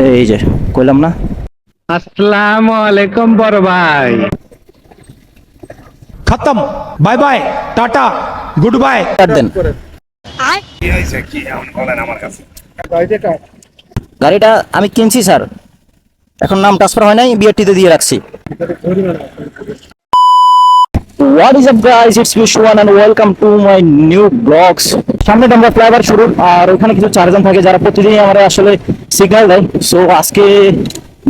এই যে কইলাম না? আসসালামু আলাইকুম বড় ভাই। খতম। Bye bye tata good bye. দেন। গাড়িটা আমি কিনছি স্যার। এখন নাম ট্রান্সফার হয় নাই বিআরটিতে দিয়ে রাখছি। What is up guys it's miss one and welcome to my new blogs সামনেটা আমরা ফ্লাইওভার শুরু আর ওখানে কিছু চারজন থাকে যারা প্রতিদিনই আমরা আসলে সিগন্যাল দেয়। সো আজকে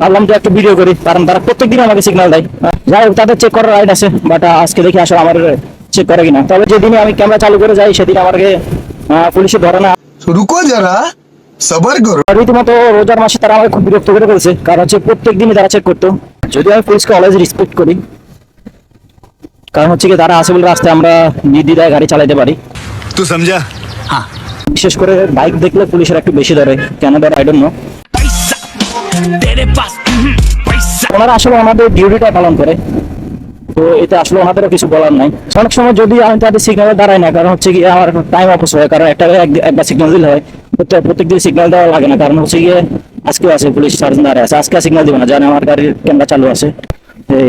ভাবলাম যে একটা ভিডিও করি কারণ তারা প্রত্যেকদিন আমাকে সিগন্যাল দেয়। যাই হোক তাদের চেক করার রাইট আছে বাট আজকে দেখি আসলে আমার চেক করে কিনা। তবে যেদিনই আমি ক্যামেরা চালু করে যাই সেদিন আমাকে পুলিশে ধরে না। রুকো যারা সবার করো রীতিমতো রোজার মাসে তারা আমাকে খুব বিরক্ত করে ফেলছে কারণ হচ্ছে প্রত্যেক দিনই তারা চেক করতো। যদি আমি পুলিশকে অলওয়েজ রেসপেক্ট করি কারণ হচ্ছে কি তারা আছে বলে রাস্তায় আমরা নির্দিদায় গাড়ি চালাইতে পারি। তুই সমঝা? হ্যাঁ। বিশেষ করে বাইক দেখলে পুলিশের একটু বেশি ধরে। কেন ধরে? আই ডোন্ট নো ওনারা আসলে আমাদের ডিউটিটা পালন করে। তো এটা আসলে ওনাদেরও কিছু বলার নাই। অনেক সময় যদি আমি তাদের সিগনালে দাঁড়াই না কারণ হচ্ছে গিয়ে আমার টাইম অফিস হয় কারণ একটা একবার সিগনাল দিলে হয়। প্রত্যেক দিন সিগনাল দেওয়া লাগে না কারণ হচ্ছে গিয়ে আজকে আছে পুলিশ সার্জন দাঁড়িয়ে আছে। আজকে সিগনাল দিব না জানে আমার গাড়ির ক্যামেরা চালু আছে।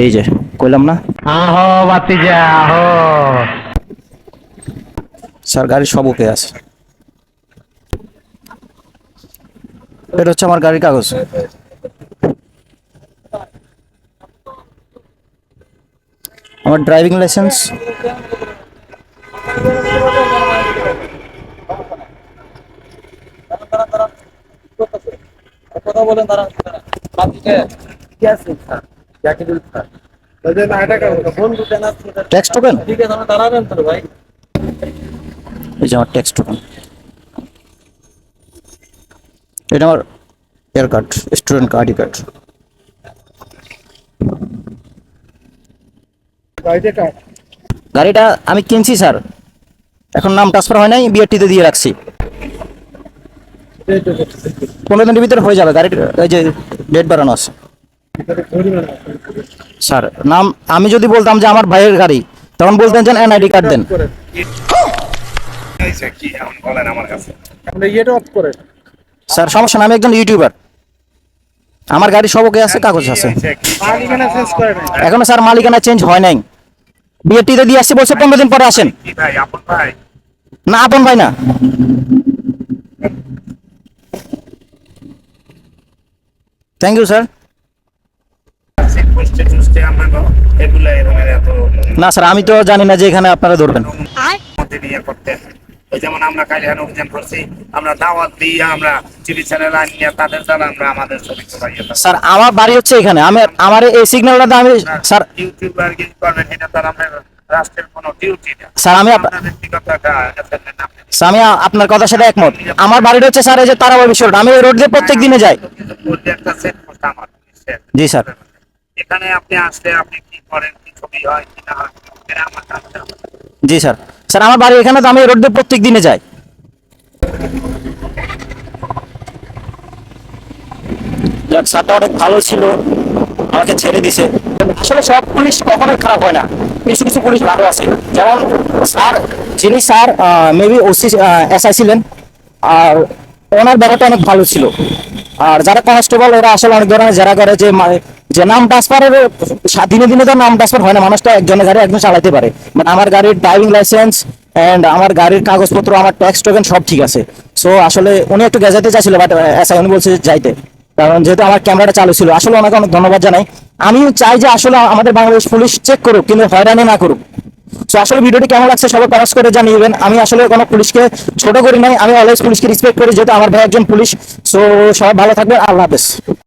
এই যে কইলাম না? আহো বাতিজা আহো। স্যার গাড়ির সব ওকে আছে। এটা হচ্ছে আমার গাড়ির কাগজ। আমার ড্রাইভিং লাইসেন্স ট্যাক্স টোকেন এই যে আমার ট্যাক্স টোকেন এটা আমার air card student ID card গাড়িটা আমি কিনছি স্যার। এখন নাম ট্রান্সফার হয় নাই বিআরটিতে দিয়ে রাখছি। পনেরো দিনের ভিতরে হয়ে যাবে গাড়ির এই যে ডেট বাড়ানো আছে। স্যার, নাম, আমি যদি বলতাম যে আমার ভাইয়ের গাড়ি, তখন বলতেন যে এনআইডি কার্ড দেন। স্যার, সমস্যা না আমি একজন ইউটিউবার। আমার গাড়ি সব ওকে আছে, কাগজ আছে। এখনও স্যার, মালিকানা চেঞ্জ হয় নাই। বিএটিতে দিয়ে আসছি, বলছে পনেরো দিন পরে আসেন। না, আপন ভাই না। থ্যাংক ইউ স্যার না স্যার আমি তো জানি না যে এখানে আপনারা ধরবেন। ওই যেমন আমরা কাল অভিযান করছি আমরা দাওয়াত দিয়ে আমরা টিভি চ্যানেল আনিয়ে তাদের দ্বারা আমরা আমাদের ছবি তোলাই স্যার আমার বাড়ি হচ্ছে এখানে। আমি আমার এই সিগন্যালটা আমি স্যার ইউটিউবার কি করবেন এটা তার আমাদের রাষ্ট্রের কোনো ডিউটি না। স্যার আমি ব্যক্তিগত স্যার, আমি আপনার কথার সাথে একমত। আমার বাড়িটা হচ্ছে স্যার এই যে বিশ্ব রোড। আমি এই রোড দিয়ে প্রত্যেক দিনে যাই। বলতে একটা সেট পোস্ট আমার জি স্যার। এখানে আপনি আসলে আপনি কি করেন, কি ছবি হয়, কি না হয় আমার জি, স্যার। স্যার, আমার বাড়ি এখানে, তো আমি রোড দিয়ে প্রত্যেক দিনে যাই। স্যারটা অনেক ভালো ছিল। আমাকে ছেড়ে দিছে। আসলে সব পুলিশ কখনোই খারাপ হয় না। কিছু কিছু পুলিশ ভালো আছে। যেমন স্যার, যিনি স্যার মেবি ওসি এসআই ছিলেন, আর ওনার ব্যাপারটা অনেক ভালো ছিল। আর যারা কনস্টেবল ওরা আসলে অনেক ধরনের যারা করে যে যে নাম ট্রান্সফারের দিনে দিনে তো নাম ট্রান্সফার হয় না, মানুষটা একজনের গাড়ি একজন চালাতে পারে। মানে আমার গাড়ির ড্রাইভিং লাইসেন্স অ্যান্ড আমার গাড়ির কাগজপত্র, আমার ট্যাক্স টোকেন সব ঠিক আছে। সো আসলে উনি একটু গেজাতে চাইছিল বাট এসআই উনি বলছে যাইতে। কারণ যেহেতু আমার ক্যামেরাটা চালু ছিল, আসলে ওনাকে অনেক ধন্যবাদ জানাই। আমিও চাই যে আসলে আমাদের বাংলাদেশ পুলিশ চেক করুক, কিন্তু হয়রানি না করুক। তো আসলে ভিডিওটি কেমন লাগছে সবাই কমেন্টস করে জানিয়েবেন আমি আসলে কোনো পুলিশকে ছোট করি নাই, আমি অলওয়েজ পুলিশকে রেসপেক্ট করি, যেহেতু আমার ভাই একজন পুলিশ। সো সবাই ভালো থাকবেন, আল্লাহ হাফেজ।